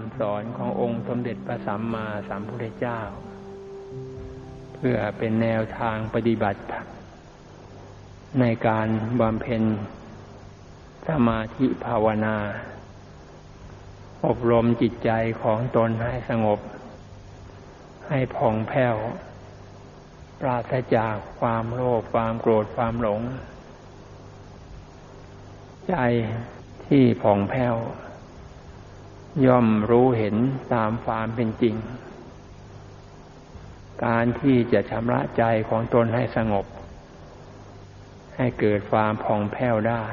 ำสอนขององค์สมเด็จพระสัมมาสัมพุทธเจ้า เพื่อเป็นแนวทางปฏิบัติ ในการบำเพ็ญสมาธิภาวนา อบรมจิตใจของตนให้สงบ ให้ผ่องแผ้ว ปราศจากความโลภความโกรธความหลง ใจที่ผ่องแผ้ว ย่อมรู้เห็นตามความเป็นจริง การที่จะชำระใจของตนให้สงบ ให้เกิดความผ่องแผ้วได้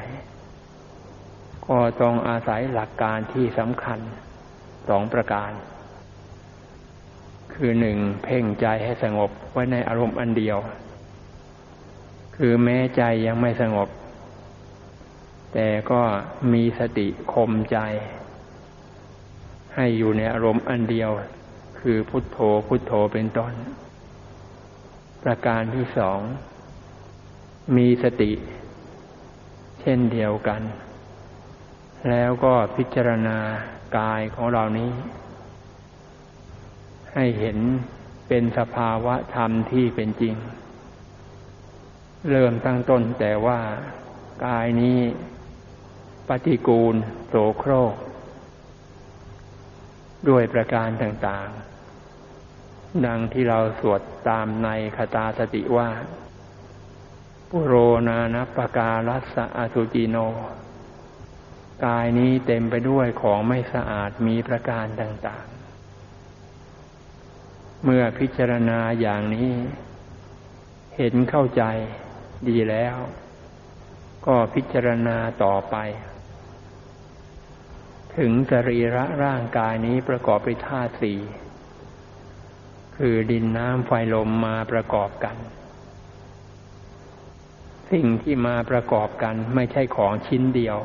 ก็ต้องอาศัยหลักการที่สำคัญสองประการ คือหนึ่งเพ่งใจให้สงบไว้ในอารมณ์อันเดียว คือแม้ใจยังไม่สงบ แต่ก็มีสติคมใจ ให้อยู่ในอารมณ์อันเดียว คือพุทโธพุทโธเป็นต้น ประการที่สอง มีสติ เช่นเดียวกัน แล้วก็พิจารณากายของเรานี้ ให้เห็นเป็นสภาวะธรรมที่เป็นจริง เริ่มตั้งต้นแต่ว่ากายนี้ ปฏิกูล โสโครก ด้วยประการต่างๆ ดังที่เราสวดตามในคตาสติว่าปุโรนานัปการัสสะอสุจิโน กายนี้เต็มไปด้วยของไม่สะอาดมีประการต่างๆ เมื่อพิจารณาอย่างนี้ เห็นเข้าใจดีแล้ว ก็พิจารณาต่อไป ถึงสรีระร่างกายนี้ประกอบไปธาตุสี่คือดินน้ำไฟลมมาประกอบกัน สิ่งที่มาประกอบกันไม่ใช่ของชิ้นเดียว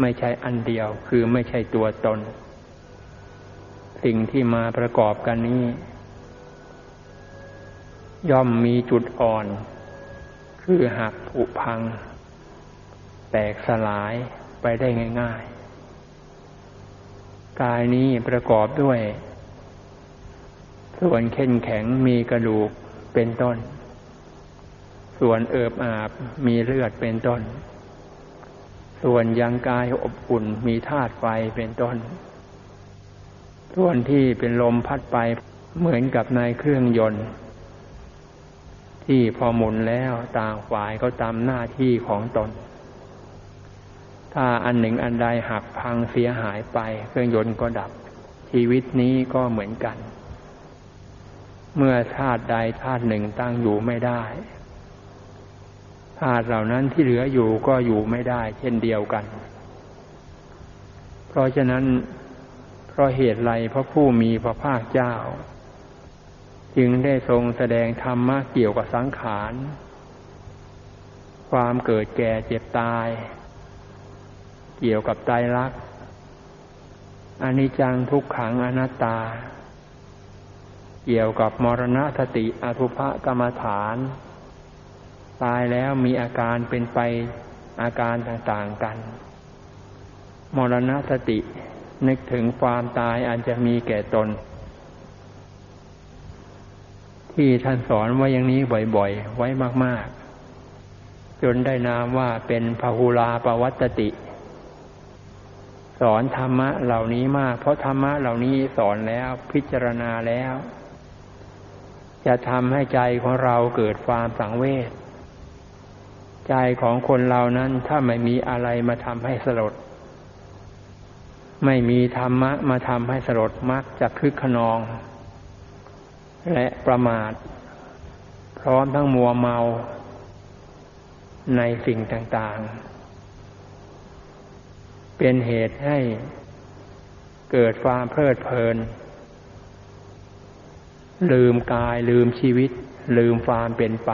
ไม่ใช่อันเดียว คือไม่ใช่ตัวตน สิ่งที่มาประกอบกันนี้ ย่อมมีจุดอ่อน คือหักผุพัง แตกสลายไปได้ง่าย ๆ กายนี้ประกอบด้วย ส่วนเข้นแข็งมีกระดูกเป็นต้น ส่วนเอิบอาบมีเลือดเป็นต้น ส่วนยังกายอบอุ่นมีธาตุไฟเป็นต้น ส่วนที่เป็นลมพัดไปเหมือนกับในเครื่องยนต์ ที่พอหมุนแล้วต่างฝ่ายก็ตามหน้าที่ของตน ถ้าอันหนึ่งอันใดหักพังเสียหายไป เครื่องยนต์ก็ดับ ชีวิตนี้ก็เหมือนกัน เมื่อธาตุใดธาตุหนึ่งตั้งอยู่ไม่ได้ธาตุเหล่านั้นที่เหลืออยู่ก็อยู่ไม่ได้ เช่นเดียวกัน เพราะฉะนั้นเพราะเหตุไรพระผู้มีพระภาคเจ้า จึงได้ทรงแสดงธรรมะเกี่ยวกับสังขาร ความเกิดแก่เจ็บตาย เกี่ยวกับใจรักอนิจจังทุกขังอนัตตา เกี่ยวกับมรณะสติอทุภกรรมฐาน ตายแล้วมีอาการเป็นไปอาการต่างๆกัน มรณสตินึกถึงความตายอาจจะมีแก่ตน ที่ท่านสอนไว้อย่างนี้บ่อยๆ ไว้มากๆ จนได้นามว่าเป็นพหุลาปวัตติ สอนธรรมะเหล่านี้มาก เพราะธรรมะเหล่านี้สอนแล้วพิจารณาแล้ว จะทำให้ใจของเราเกิดความสังเวชใจของคนเรานั้นถ้าไม่มีอะไรมาทำให้สลด ไม่มีธรรมะมาทำให้สลดมักจะคึกขนอง และประมาท พร้อมทั้งมัวเมาในสิ่งต่างๆ เป็นเหตุให้เกิดความเพลิดเพลิน ลืมกายลืมชีวิต ลืมความเป็นไป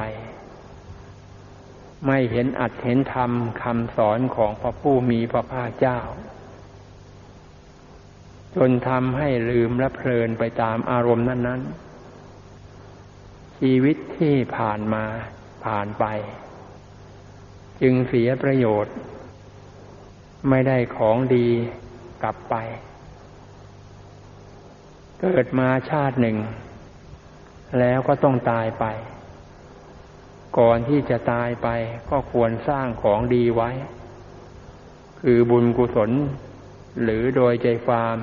ไม่เห็นอัดเห็นธรรมคำสอนของพระผู้มีพระภาคเจ้า จนทำให้ลืมและเพลินไปตามอารมณ์นั้น ๆ ชีวิตที่ผ่านมาผ่านไป จึงเสียประโยชน์ ไม่ได้ของดีกลับไป เกิดมาชาติหนึ่ง แล้วก็ต้องตายไป ก่อนที่จะตายไปก็ควรสร้างของดีไว้ คือบุญกุศล หรือโดยใจฟาม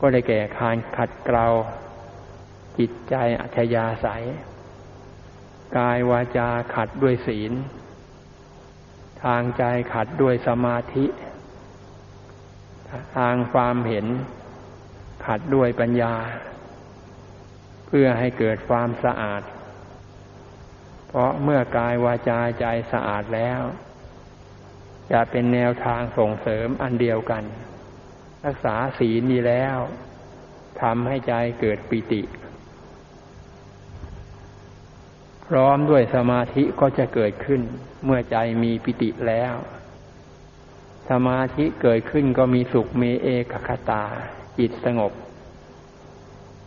ก็ได้แก่คารขัดเกลาจิตใจอัธยาศัย กายวาจาขัดด้วยศีล ทางใจขัดด้วยสมาธิ ทางความเห็นขัดด้วยปัญญา เพื่อให้เกิดความสะอาด เพราะเมื่อกายวาจาใจสะอาดแล้ว จะเป็นแนวทางส่งเสริมอันเดียวกัน รักษาศีลดีแล้วทำให้ใจเกิดปิติ พ ร้อมด้วยสมาธิก็จะเกิดขึ้น เมื่อใจมีปิติแล้ว สมาธิเกิดขึ้นก็มีสุขมีเอกคตา จิตสงบ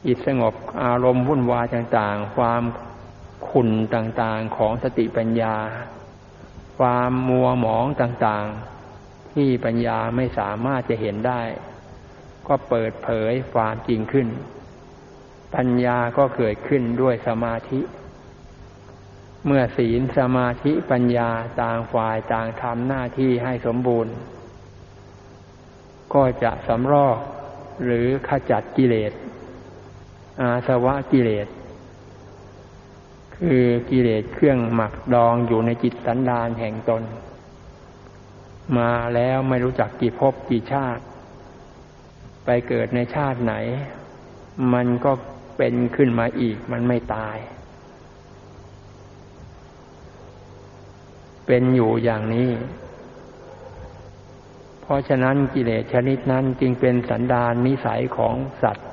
จิตสงบอารมณ์วุ่นวายต่างๆ ความขุ่นต่างๆของสติปัญญา ความมัวหมองต่างๆ ที่ปัญญาไม่สามารถจะเห็นได้ ก็เปิดเผยความจริงขึ้น ปัญญาก็เกิดขึ้นด้วยสมาธิ เมื่อศีลสมาธิปัญญาต่างฝ่ายต่างทำหน้าที่ให้สมบูรณ์ ก็จะสำรอกหรือขจัดกิเลส อาสวะกิเลส คือกิเลสเครื่องหมักดองอยู่ในจิตสันดานแห่งตน มาแล้วไม่รู้จักกี่ภพกี่ชาติ ไปเกิดในชาติไหน มันก็เป็นขึ้นมาอีกมันไม่ตาย เป็นอยู่อย่างนี้ เพราะฉะนั้นกิเลสชนิดนั้นจึงเป็นสันดานนิสัยของสัตว์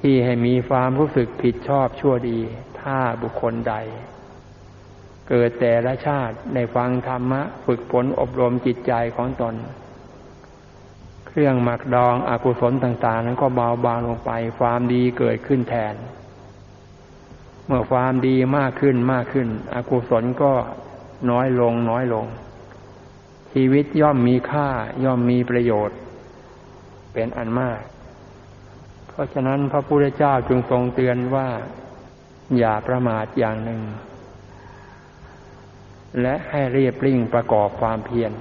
ที่ให้มีความรู้สึกผิดชอบชั่วดี ถ้าบุคคลใด เกิดแต่ละชาติในฟังธรรมะ ฝึกฝนอบรมจิตใจของตน เครื่องหมักดองอกุศลต่าง ๆ นั้นก็เบาบางลงไปความดีเกิดขึ้นแทน เมื่อความดีมากขึ้นมากขึ้น อกุศลก็น้อยลงน้อยลง ชีวิตย่อมมีค่าย่อมมีประโยชน์ เป็นอันมาก เพราะฉะนั้นพระพุทธเจ้าจึงทรงเตือนว่า อย่าประมาทอย่างหนึ่ง และให้เรียบริ่งประกอบความเพียร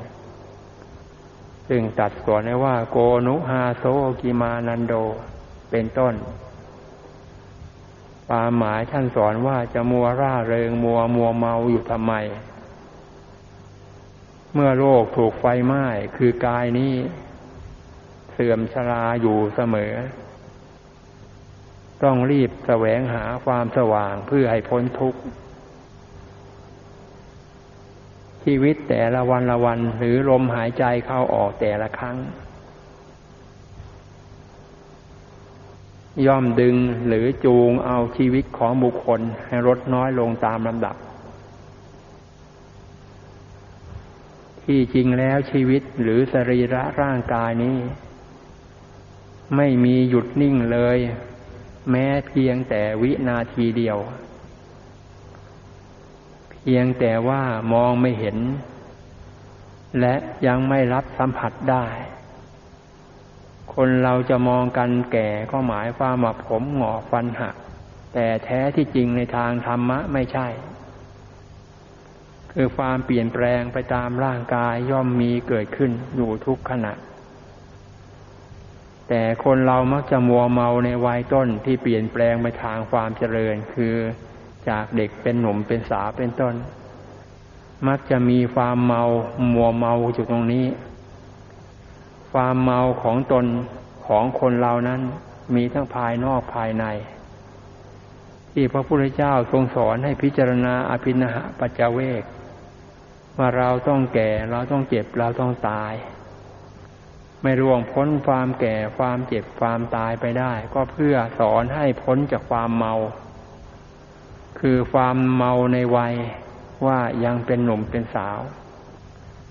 ซึ่งตัดสอนไว้ว่า โกนุฮาโซกิมานันโดเป็นต้น ความหมายท่านสอนว่าจะมัวร่าเริงมัวมัวเมาอยู่ทำไม เมื่อโลกถูกไฟไหม้คือกายนี้ เสื่อมชราอยู่เสมอ ต้องรีบแสวงหาความสว่างเพื่อให้พ้นทุกข์ชีวิตแต่ละวันละวันหรือลมหายใจเข้าออกแต่ละครั้ง ย่อมดึงหรือจูงเอาชีวิตของบุคคลให้ลดน้อยลงตามลำดับ ที่จริงแล้วชีวิตหรือสรีระร่างกายนี้ ไม่มีหยุดนิ่งเลย แม้เพียงแต่วินาทีเดียว เพียงแต่ว่ามองไม่เห็น และยังไม่รับสัมผัสได้ คนเราจะมองกันแก่ก็หมายความว่าผมหงอฟันหัก แต่แท้ที่จริงในทางธรรมะไม่ใช่ คือความเปลี่ยนแปลงไปตามร่างกายย่อมมีเกิดขึ้นอยู่ทุกขณะ แต่คนเรามักจะมัวเมาในวัยต้นที่เปลี่ยนแปลงไปทางความเจริญ คือจากเด็กเป็นหนุ่มเป็นสาวเป็นต้น มักจะมีความเมามัวเมาอยู่ตรงนี้ ความเมาของตนของคนเรานั้นมีทั้งภายนอกภายใน ที่พระพุทธเจ้าทรงสอนให้พิจารณาอภินาหปัจจเวกว่าเราต้องแก่เราต้องเจ็บเราต้องตาย ไม่ร่วงพ้นความแก่ความเจ็บความตายไปได้ ก็เพื่อสอนให้พ้นจากความเมา คือความเมาในวัยว่ายังเป็นหนุ่มเป็นสาว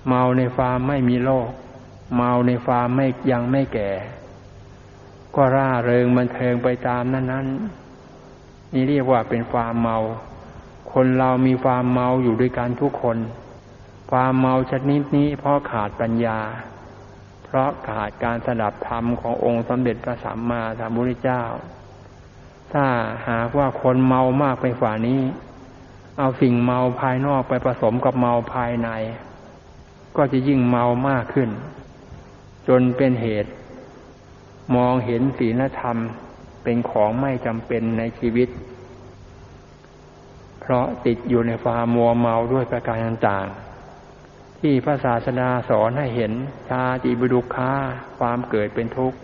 เมาในความไม่มีโรค เมาในความไม่ยังไม่แก่ ก็ร่าเริงบันเทิงไปตามนั้นนั้นนี่เรียกว่าเป็นความเมา คนเรามีความเมาอยู่ด้วยกันทุกคน ความเมาชนิดนี้เพราะขาดปัญญา เพราะขาดการสดับธรรมขององค์สมเด็จพระสัมมาสัมพุทธเจ้า ถ้าหากว่าคนเมามากไปฝ่านี้ เอาสิ่งเมาภายนอกไปผสมกับเมาภายใน ก็จะยิ่งเมามากขึ้น จนเป็นเหตุ มองเห็นศีลธรรมเป็นของไม่จำเป็นในชีวิต เพราะติดอยู่ในความมัวเมาด้วยประการต่างๆ ที่พระศาสดาสอนให้เห็นชาติบิดุค้าความเกิดเป็นทุกข์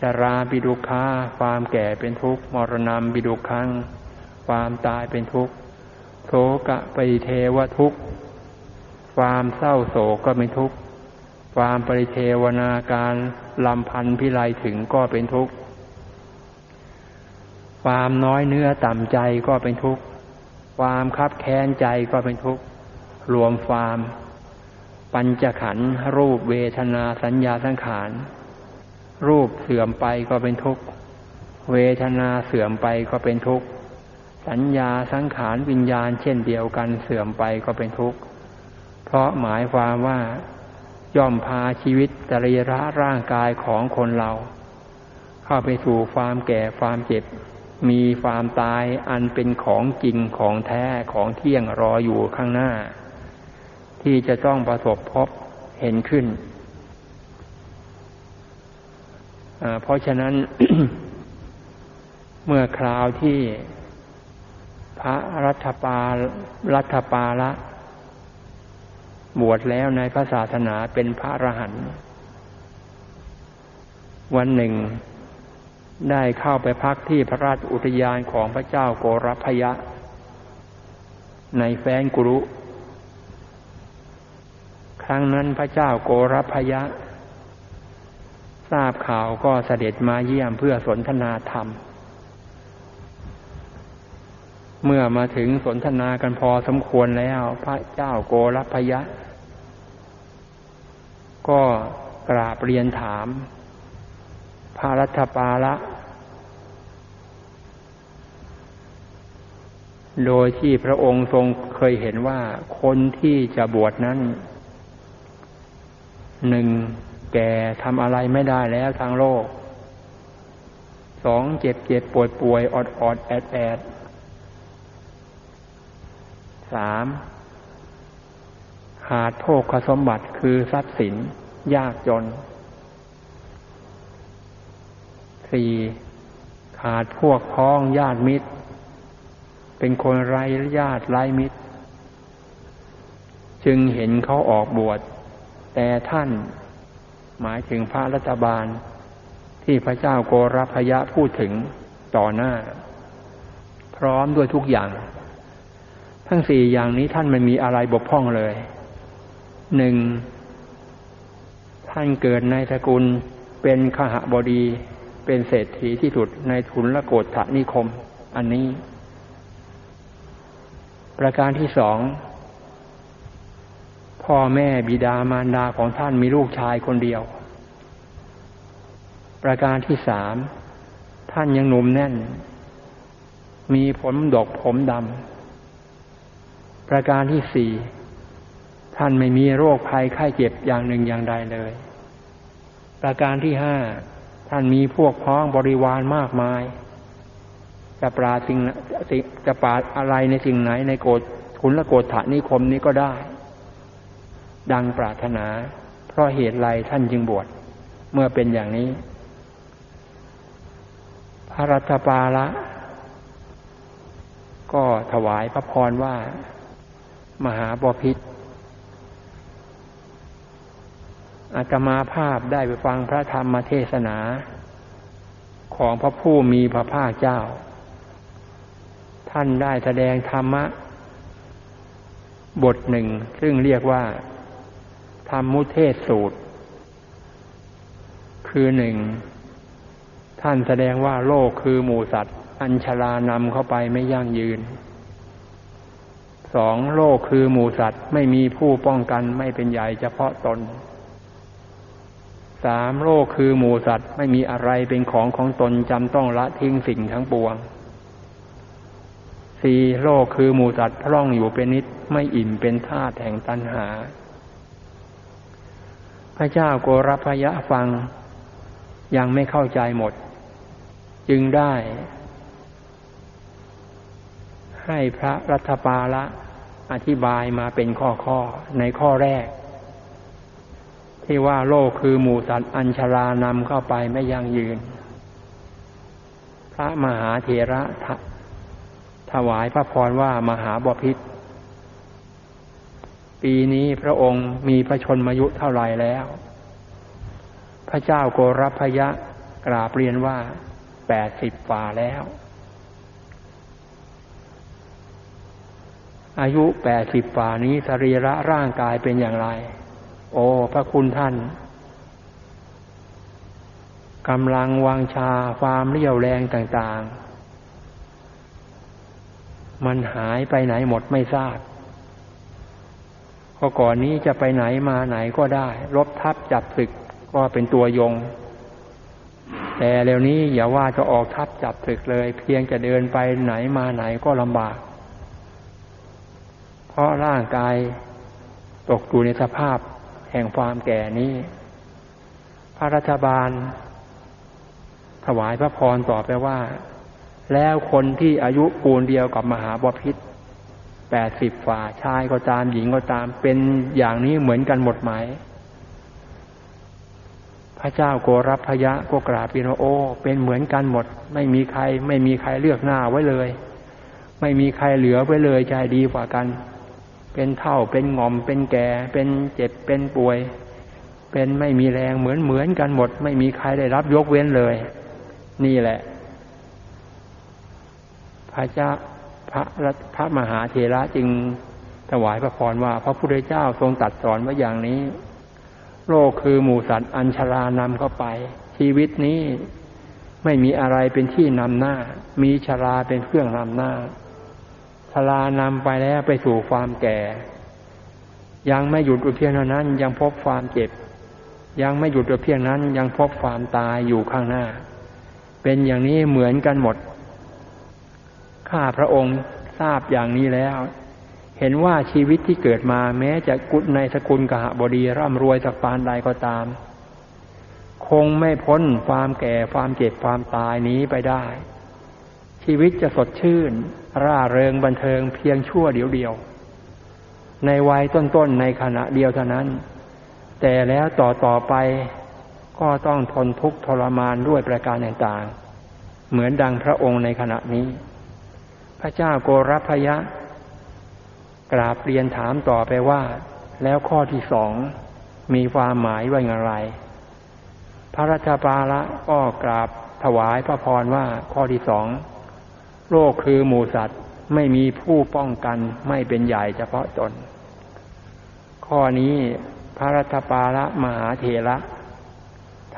ชาราบิดุค้าความแก่เป็นทุกข์มรณะบิดุคัง ความตายเป็นทุกข์โศกะปิเทวทุกข์ความเศร้าโศกก็เป็นทุกข์ ความปริเทวนาการลำพันพิไลถึงก็เป็นทุกข์ ความน้อยเนื้อต่ำใจก็เป็นทุกข์ ความคับแค้นใจก็เป็นทุกข์ รวมความ ปัญจขันธ์รูปเวทนาสัญญาสังขาร รูปเสื่อมไปก็เป็นทุกข์ เวทนาเสื่อมไปก็เป็นทุกข์ สัญญาสังขารวิญญาณเช่นเดียวกันเสื่อมไปก็เป็นทุกข์ เพราะหมายความว่า ย่อมพาชีวิตตรีระร่างกายของคนเรา เข้าไปสู่ความแก่ความเจ็บ มีความตายอันเป็นของจริงของแท้ของเที่ยงรออยู่ข้างหน้า ที่จะต้องประสบพบเห็นขึ้น เพราะฉะนั้นเมื่อคราวที่พระรัฐปารัฐปาละ บวชแล้วในพระศาสนาเป็นพระอรหันต์วันหนึ่ง ได้เข้าไปพักที่พระราชอุทยานของพระเจ้าโกรพยะ ในแฟนกุรุ ครั้งนั้นพระเจ้าโกรพยะ ทราบข่าวก็เสด็จมาเยี่ยมเพื่อสนทนาธรรม เมื่อมาถึงสนทนากันพอสมควรแล้ว พระเจ้าโกรพยะ ก็กราบเรียนถาม พระรัฐปาละ โดยที่พระองค์ทรงเคยเห็นว่าคนที่จะบวชนั้นหนึ่งแก่ทำอะไรไม่ได้แล้วทางโลกสองเจ็บเจ็บป่วยป่วยอดอดแอดแอด สามหาดโภคสมบัติคือทรัพย์สิน ยากจนสี่ขาดพวกพ้องญาติมิตร เป็นคนไร้ญาติไร้มิตร จึงเห็นเขาออกบวช แต่ท่านหมายถึงพระรัฐบาล ที่พระเจ้าโกรพยะพูดถึงต่อหน้า พร้อมด้วยทุกอย่าง ทั้งสี่อย่างนี้ท่านไม่มีอะไรบกพร่องเลยหนึ่งท่านเกิดในสกุลเป็นขหบดีเป็นเศรษฐีที่สุดในทุนละโกฏฐนิคม อันนี้ ประการที่สองพ่อแม่บิดามารดาของท่านมีลูกชายคนเดียว ประการที่สามท่านยังหนุ่มแน่น มีผมดกผมดำ ประการที่สี่ท่านไม่มีโรคภัยไข้เจ็บอย่างหนึ่งอย่างใดเลย ประการที่ห้าท่านมีพวกพ้องบริวารมากมายจะปราสิ่งจะปราอะไรในสิ่งไหนในโกดทุนละโกฏฐานิคมนี้ก็ได้ ดังปรารถนา เพราะเหตุไรท่านจึงบวชเมื่อเป็นอย่างนี้ พระรัตปาละ ก็ถวายพระพรว่า มหาบพิษอาตมาภาพได้ไปฟังพระธรรมเทศนา ของพระผู้มีพระภาคเจ้า ท่านได้แสดงธรรมะ บทหนึ่งซึ่งเรียกว่า ธรรมุเทศสูตร คือหนึ่ง ท่านแสดงว่าโลกคือหมูสัตว์ อัญชลานำเข้าไปไม่ยั่งยืน สองโลกคือหมูสัตว์ไม่มีผู้ป้องกันไม่เป็นใหญ่เฉพาะตนสามโลกคือหมูสัตว์ไม่มีอะไรเป็นของของตนจำต้องละทิ้งสิ่งทั้งปวงสี่โลกคือหมูสัตว์พร่องอยู่เป็นนิดไม่อิ่มเป็นธาตุแห่งตัณหา พระเจ้าโกรพยะฟัง ยังไม่เข้าใจหมด จึงได้ให้พระรัฐปาละ อธิบายมาเป็นข้อข้อในข้อแรก ที่ว่าโลกคือหมู่สัตว์อัญชลานำเข้าไปไม่ยั่งยืน พระมหาเถระถวายพระพรว่ามหาบพิษปีนี้พระองค์มีพระชนมายุเท่าไรแล้ว พระเจ้าโกรพยะกราบเรียนว่าแปดสิบฝ่าแล้ว อายุแปดสิบฝ่านี้สรีระร่างกายเป็นอย่างไร โอ้พระคุณท่านกำลังวางชาความเรี่ยวแรงต่างๆ มันหายไปไหนหมดไม่ทราบก็ก่อนนี้จะไปไหนมาไหนก็ได้ รบทับจับศึกก็เป็นตัวยง แต่เร็วนี้อย่าว่าจะออกทับจับศึกเลย เพียงจะเดินไปไหนมาไหนก็ลำบาก เพราะร่างกายตกอยู่ในสภาพแห่งความแก่นี้ พระรัฐบาล ถวายพระพรต่อไปว่า แล้วคนที่อายุปูนเดียวกับมหาบพิษแปดสิบฝ่าชายก็ตามหญิงก็ตามเป็นอย่างนี้เหมือนกันหมดไหม พระเจ้าโกรับพยะก็กราบปิโนโอ เป็นเหมือนกันหมด ไม่มีใคร ไม่มีใครเลือกหน้าไว้เลย ไม่มีใครเหลือไว้เลยใจดีกว่ากัน เป็นเท่าเป็นงอม เป็นแก่ เป็นเจ็บเป็นป่วย เป็นไม่มีแรงเหมือนเหมือนกันหมด ไม่มีใครได้รับยกเว้นเลย นี่แหละ พระเจ้าพระพระมหาเถระจึงถวายพระพรว่า พระพุทธเจ้าทรงตัดสอนว่าอย่างนี้ โลกคือหมูสัตว์อัญชลานำเข้าไป ชีวิตนี้ไม่มีอะไรเป็นที่นำหน้า มีชราเป็นเครื่องนำหน้า ชรานำไปแล้วไปสู่ความแก่ ยังไม่หยุดเพียงเท่านั้นยังพบความเจ็บ ยังไม่หยุดเพียงนั้น ยังพบความตายอยู่ข้างหน้า เป็นอย่างนี้เหมือนกันหมด ข้าพระองค์ทราบอย่างนี้แล้ว เห็นว่าชีวิตที่เกิดมาแม้จะกุศในสกุลกหบดีร่ำรวยสักปานใดก็ตาม คงไม่พ้นความแก่ความเจ็บความตายนี้ไปได้ ชีวิตจะสดชื่น ร่าเริงบันเทิงเพียงชั่วเดียวเดียว ในวัยต้นๆในขณะเดียวเท่านั้น แต่แล้วต่อต่อไปก็ต้องทนทุกข์ทรมานด้วยประการต่างๆ เหมือนดังพระองค์ในขณะนี้ พระเจ้าโกรพยะ กราบเรียนถามต่อไปว่า แล้วข้อที่สองมีความหมายว่าอย่างไร พระราชาละก็กราบถวายพระพรว่าข้อที่สอง โลกคือหมูสัตว์ไม่มีผู้ป้องกันไม่เป็นใหญ่เฉพาะตน ข้อนี้พระรัตปาละมหาเถระ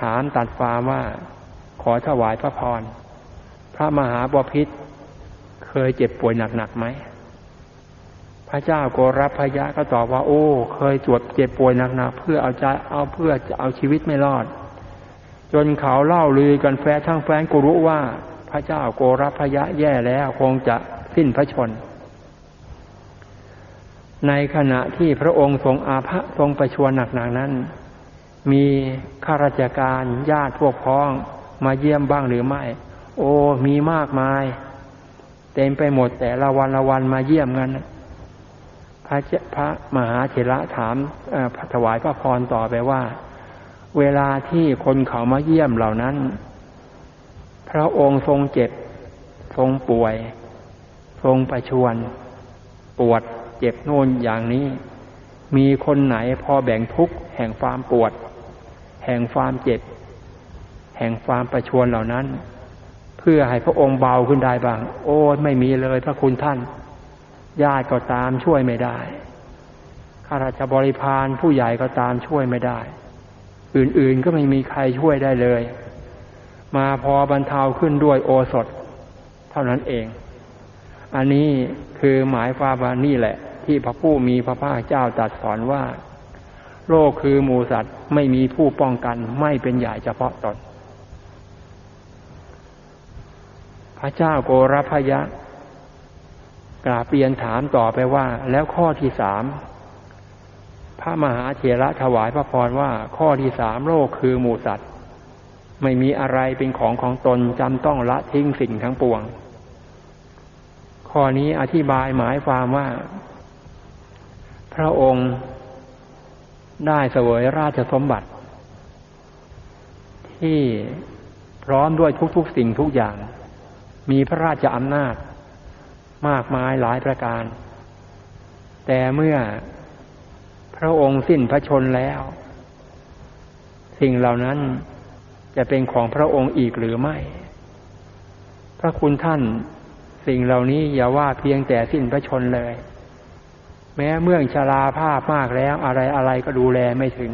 ถามตัดความว่า ขอถวายพระพร พระมหาบพิษเคยเจ็บป่วยหนักๆไหม พระเจ้าโกรพยะก็ตอบว่า โอ้ เคยจวดเจ็บป่วยหนักๆเพื่อเอาใจเอาเพื่อจะเอาชีวิตไม่รอด จนเขาเล่าลือกันแฟทั้งแฟนกูรู้ว่า ระเจ้าโกรพยะแย่แล้วคงจะสิ้นพระชน ในขณะที่พระองค์ทรงอาภะทรงประชวรหนักๆนั้น มีข้าราชการญาติพวกพ้องมาเยี่ยมบ้างหรือไม่ โอ้ มีมากมาย เต็มไปหมดแต่ละวันละวันมาเยี่ยมกันพระพระมหาเถระถามถวายพระพรต่อไปว่า เวลาที่คนเขามาเยี่ยมเหล่านั้น พระองค์ทรงเจ็บ ทรงป่วย ทรงประชวน ปวดเจ็บโน่นอย่างนี้ มีคนไหนพอแบ่งทุกข์แห่งความปวด แห่งความเจ็บ แห่งความประชวนเหล่านั้น เพื่อให้พระองค์เบาขึ้นได้บ้าง โอ้ไม่มีเลยพระคุณท่าน ญาติก็ตามช่วยไม่ได้ข้าราชบริพารผู้ใหญ่ก็ตามช่วยไม่ได้ อื่นๆก็ไม่มีใครช่วยได้เลย มาพอบรรเทาขึ้นด้วยโอสถ เท่านั้นเอง อันนี้คือหมายความว่านี่แหละ ที่พระผู้มีพระภาคเจ้าตรัสสอนว่า โลกคือหมูสัตว์ไม่มีผู้ป้องกันไม่เป็นใหญ่เฉพาะตนพระเจ้าโกรพยะกราบเรียนถามต่อไปว่า แล้วข้อที่สามพระมหาเถระถวายพระพรว่า ข้อที่สามโลกคือหมูสัตว์ ไม่มีอะไรเป็นของของตนจำต้องละทิ้งสิ่งทั้งปวง ข้อนี้อธิบายหมายความว่า พระองค์ได้เสวยราชสมบัติ ที่พร้อมด้วยทุกๆสิ่งทุกอย่าง มีพระราชอำนาจ มากมายหลายประการ แต่เมื่อพระองค์สิ้นพระชนแล้ว สิ่งเหล่านั้น จะเป็นของพระองค์อีกหรือไม่ พระคุณท่านสิ่งเหล่านี้อย่าว่าเพียงแต่สิ้นพระชนเลย แม้เมื่อชราภาพมากแล้วอะไรอะไรก็ดูแลไม่ถึง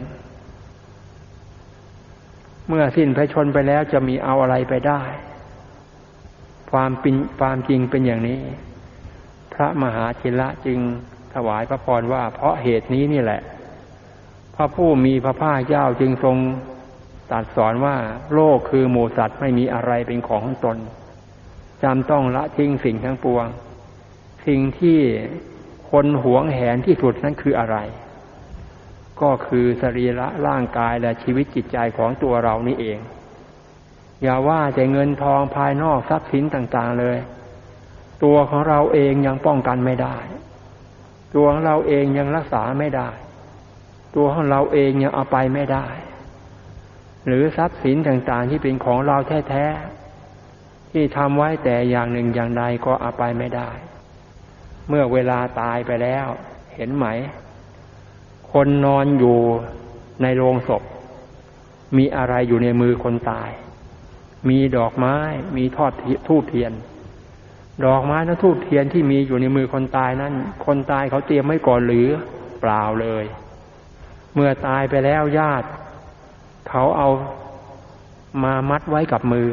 เมื่อสิ้นพระชนไปแล้วจะมีเอาอะไรไปได้ ความป็นความจริงเป็นอย่างนี้ พระมหาธิระจึงถวายพระพรว่าเพราะเหตุนี้นี่แหละ พระผู้มีพระภาคเจ้าจึงทรง ตรัสสอนว่าโลกคือหมูสัตว์ไม่มีอะไรเป็นของของตนจำต้องละทิ้งสิ่งทั้งปวง สิ่งที่คนหวงแหนที่สุดนั้นคืออะไร ก็คือสรีระร่างกายและชีวิตจิตใจของตัวเรานี่เอง อย่าว่าแต่เงินทองภายนอกทรัพย์สินต่างๆเลย ตัวของเราเองยังป้องกันไม่ได้ ตัวของเราเองยังรักษาไม่ได้ ตัวของเราเองยังเอาไปไม่ได้ หรือทรัพย์สินต่างๆ ที่เป็นของเราแท้ๆที่ทำไว้แต่อย่างหนึ่งอย่างใดก็เอาไปไม่ได้ เมื่อเวลาตายไปแล้ว เห็นไหม คนนอนอยู่ในโรงศพ มีอะไรอยู่ในมือคนตาย มีดอกไม้มีทอดทูบเทียน ดอกไม้และทูบเทียนที่มีอยู่ในมือคนตายนั้น คนตายเขาเตรียมไว้ก่อนหรือเปล่าเลย เมื่อตายไปแล้วญาติ เขาเอามามัดไว้กับมือ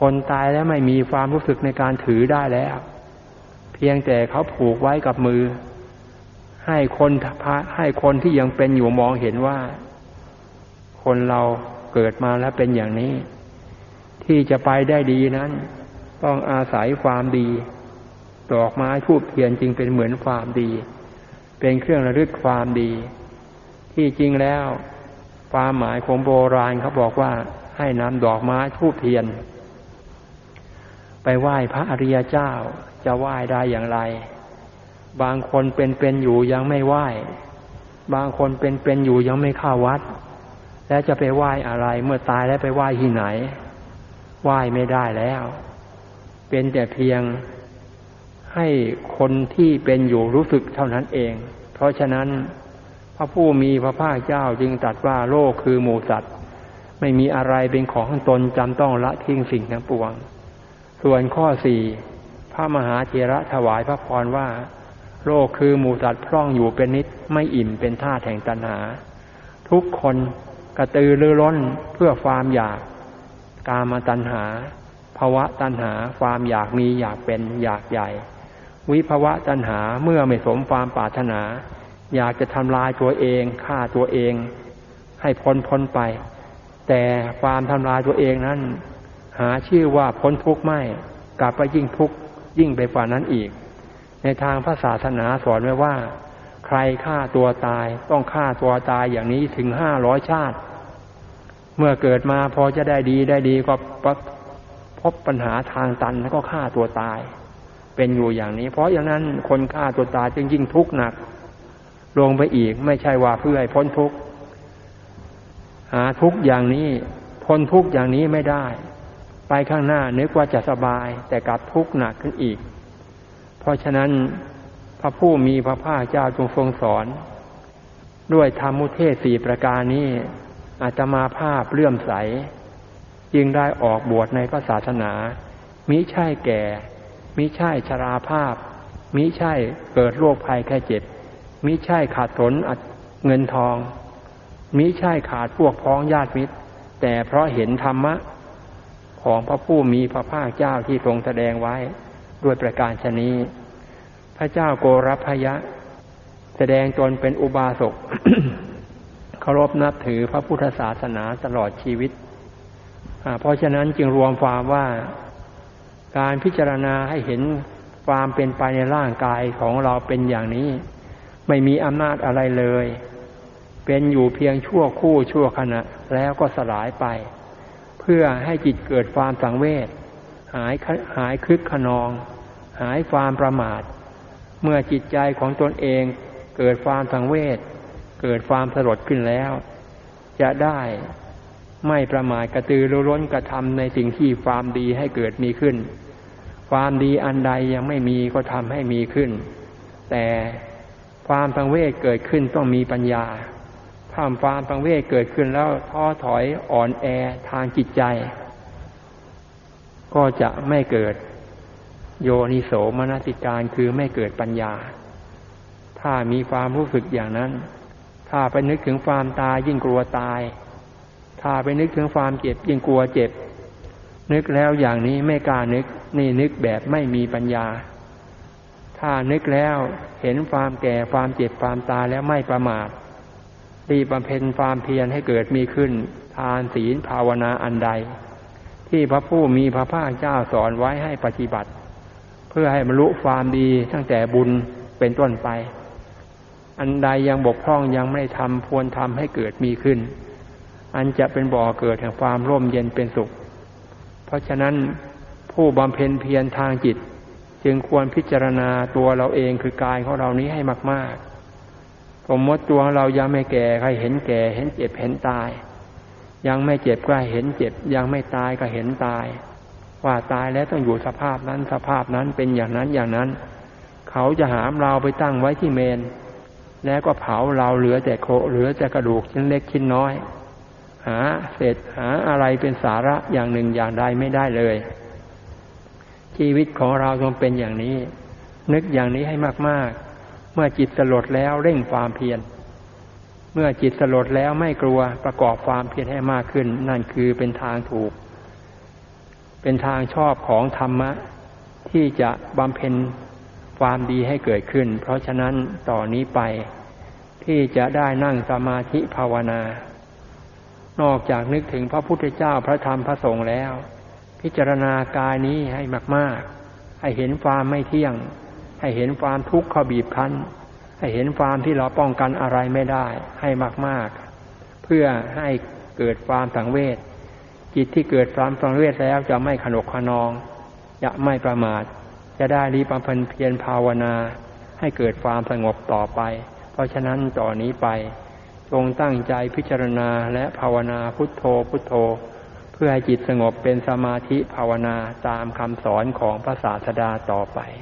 คนตายแล้วไม่มีความรู้สึกในการถือได้แล้ว เพียงแต่เขาผูกไว้กับมือ ให้คนให้คนที่ยังเป็นอยู่มองเห็นว่า คนเราเกิดมาแล้วเป็นอย่างนี้ ที่จะไปได้ดีนั้น ต้องอาศัยความดีดอกไม้ทูบเทียนจึงเป็นเหมือนความดี เป็นเครื่องระลึกความดี ที่จริงแล้ว ความหมายของโบราณเขาบอกว่าให้นำดอกไม้ทูบเทียน ไปไหว้พระอริยเจ้าจะไหว้ได้อย่างไร บางคนเป็นเป็นอยู่ยังไม่ไหว้ บางคนเป็นเป็นอยู่ยังไม่เข้าวัด แล้วจะไปไหว้อะไร เมื่อตายแล้วไปไหว้ที่ไหน ไหว้ไม่ได้แล้ว เป็นแต่เพียงให้คนที่เป็นอยู่รู้สึกเท่านั้นเอง เพราะฉะนั้น ระผู้มีพระภาคเจ้าจึงตรัสว่าโลกคือหมูสัตว์ ไม่มีอะไรเป็นของตนจำต้องละทิ้งสิ่งทั้งปวง ส่วนข้อสี่พระมหาเถระถวายพระพรว่า โลกคือหมูสัตว์พร่องอยู่เป็นนิดไม่อิ่มเป็นท่าแห่งตัณหา ทุกคนกระตือรือร้นเพื่อความอยาก กามาตัณหาภาวะตัณหาความอยากมีอยากเป็นอยากใหญ่ วิภาวะตัณหาเมื่อไม่สมความปรารถนา อยากจะทำลายตัวเองฆ่าตัวเอง ให้พ้นพ้นไป แต่ความทำลายตัวเองนั้น หาชื่อว่าพ้นทุกข์ไม่กลับไปยิ่งทุกข์ยิ่งไปกว่านั้นอีก ในทางพระศาสนาสอนไว้ว่า ใครฆ่าตัวตายต้องฆ่าตัวตายอย่างนี้ถึงห้าร้อยชาติ เมื่อเกิดมาพอจะได้ดีได้ดีก็พบปัญหาทางตันแล้วก็ฆ่าตัวตาย เป็นอยู่อย่างนี้ เพราะอย่างนั้นคนฆ่าตัวตายจึงยิ่งทุกข์หนัก ลงไปอีกไม่ใช่ว่าเพื่อให้พ้นทุกข์หาทุกข์อย่างนี้พ้นทุกข์อย่างนี้ไม่ได้ ไปข้างหน้านึกว่าจะสบาย แต่กลับทุกข์หนักขึ้นอีก เพราะฉะนั้นพระผู้มีพระภาคเจ้าจงทรงสอน ด้วยธรรมุเทศสี่ประการนี้อาจจะมาภาพเลื่อมใส จึงได้ออกบวชในพระศาสนา มิใช่แก่ มิใช่ชราภาพ มิใช่เกิดโรคภัยแค่เจ็บ มิใช่ขาดสนเงินทอง มิใช่ขาดพวกพ้องญาติมิตร แต่เพราะเห็นธรรมะของพระผู้มีพระภาคเจ้าที่ทรงแสดงไว้ด้วยประการชนี้ พระเจ้าโกรพยะ แสดงตนเป็นอุบาสกเคารพนับถือพระพุทธศาสนาตลอดชีวิต เพราะฉะนั้นจึงรวมความว่าการพิจารณาให้เห็นความเป็นไปในร่างกายของเราเป็นอย่างนี้ ไม่มีอำนาจอะไรเลย เป็นอยู่เพียงชั่วคู่ชั่วขณะแล้วก็สลายไป เพื่อให้จิตเกิดความสังเวชหายหายคึกขนอง หายความประมาท เมื่อจิตใจของตนเองเกิดความสังเวชเกิดความสลดขึ้นแล้ว จะได้ไม่ประมาทกระตือรือร้นกระทำในสิ่งที่ความดีให้เกิดมีขึ้น ความดีอันใดยังไม่มีก็ทำให้มีขึ้น แต่ ความสังเวชเกิดขึ้นต้องมีปัญญาถ้าความสังเวชเกิดขึ้นแล้วท้อถอยอ่อนแอทางจิตใจ ก็จะไม่เกิดโยนิโสมนสิการคือไม่เกิดปัญญา ถ้ามีความรู้สึกอย่างนั้น ถ้าไปนึกถึงความตายยิ่งกลัวตาย ถ้าไปนึกถึงความเจ็บยิ่งกลัวเจ็บ นึกแล้วอย่างนี้ไม่กล้านึก นี่นึกแบบไม่มีปัญญา ถ้านึกแล้วเห็นความแก่ความเจ็บความตายแล้วไม่ประมาทรีบำเพ็ญความเพียรให้เกิดมีขึ้น ทานศีลภาวนาอันใด ที่พระผู้มีพระภาคเจ้าสอนไว้ให้ปฏิบัติ เพื่อให้บรรลุความดีตั้งแต่บุญเป็นต้นไป อันใดยังบกพร่องยังไม่ทำควรทำให้เกิดมีขึ้น อันจะเป็นบ่อเกิดแห่งความร่มเย็นเป็นสุข เพราะฉะนั้นผู้บำเพ็ญเพียรทางจิต จึงควรพิจารณาตัวเราเองคือกายของเรานี้ให้มาก ๆ สมมติตัวเรายังไม่แก่ใครเห็นแก่ เห็นเจ็บเห็นตาย ยังไม่เจ็บก็เห็นเจ็บ ยังไม่ตายก็เห็นตาย ว่าตายแล้วต้องอยู่สภาพนั้นสภาพนั้นเป็นอย่างนั้นอย่างนั้น เขาจะหามเราไปตั้งไว้ที่เมน แล้วก็เผาเราเหลือแต่โคเหลือแต่กระดูกชิ้นเล็กชิ้นน้อย หาเศษหาอะไรเป็นสาระอย่างหนึ่งอย่างใดไม่ได้เลย ชีวิตของเราต้องเป็นอย่างนี้ นึกอย่างนี้ให้มากๆ เมื่อจิตสลดแล้วเร่งความเพียร เมื่อจิตสลดแล้วไม่กลัวประกอบความเพียรให้มากขึ้น นั่นคือเป็นทางถูก เป็นทางชอบของธรรมะ ที่จะบำเพ็ญความดีให้เกิดขึ้น เพราะฉะนั้นต่อนนี้ไปที่จะได้นั่งสมาธิภาวนา นอกจากนึกถึงพระพุทธเจ้าพระธรรมพระสงฆ์แล้ว พิจารณากายนี้ให้มาก ๆ ให้เห็นความไม่เที่ยง ให้เห็นความทุกข์ขบีบคั้น ให้เห็นความที่เราป้องกันอะไรไม่ได้ ให้มาก ๆ เพื่อให้เกิดความสังเวชจิตที่เกิดความสังเวชแล้วจะไม่ขนกขนอง จะไม่ประมาท จะได้รีบำเพ็ญเพียรภาวนา ให้เกิดความสงบต่อไป เพราะฉะนั้นต่อนนี้ไป จงตั้งใจพิจารณาและภาวนาพุทโธพุทโธ พื่อให้จิตสงบเป็นสมาธิภาวนาตามคำสอนของพระศาสดาต่อไป